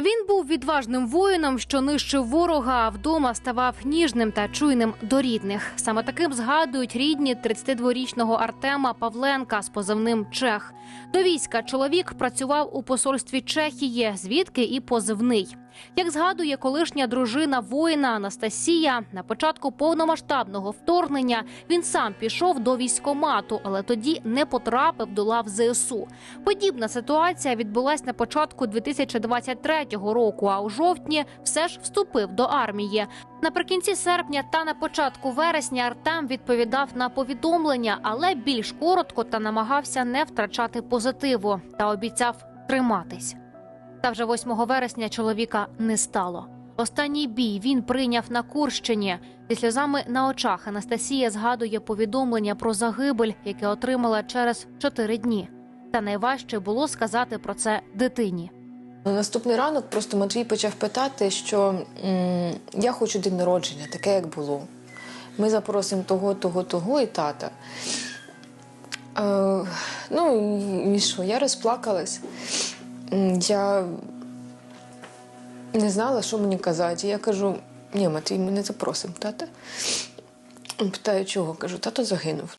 Він був відважним воїном, що нищив ворога, а вдома ставав ніжним та чуйним до рідних. Саме таким згадують рідні 32-річного Артема Павленка з позивним Чех. До війська чоловік працював у посольстві Чехії, звідки і позивний. Як згадує колишня дружина воїна Анастасія, на початку повномасштабного вторгнення він сам пішов до військомату, але тоді не потрапив до лав ЗСУ. Подібна ситуація відбулась на початку 2023 року. А у жовтні все ж вступив до армії. Наприкінці серпня та на початку вересня Артем відповідав на повідомлення, але більш коротко та намагався не втрачати позитиву та обіцяв триматись. Та вже 8 вересня чоловіка не стало. Останній бій він прийняв на Курщині. Зі сльозами на очах Анастасія згадує повідомлення про загибель, яке отримала через 4 дні. Та найважче було сказати про це дитині. На наступний ранок просто Матвій почав питати, що я хочу день народження, таке як було. Ми запросимо того, того, того і тата. Е, ну і що, я розплакалась. Я не знала, що мені казати. Я кажу: ні, Матвій, ми не запросимо тата. Питаю, чого? Кажу, тато загинув.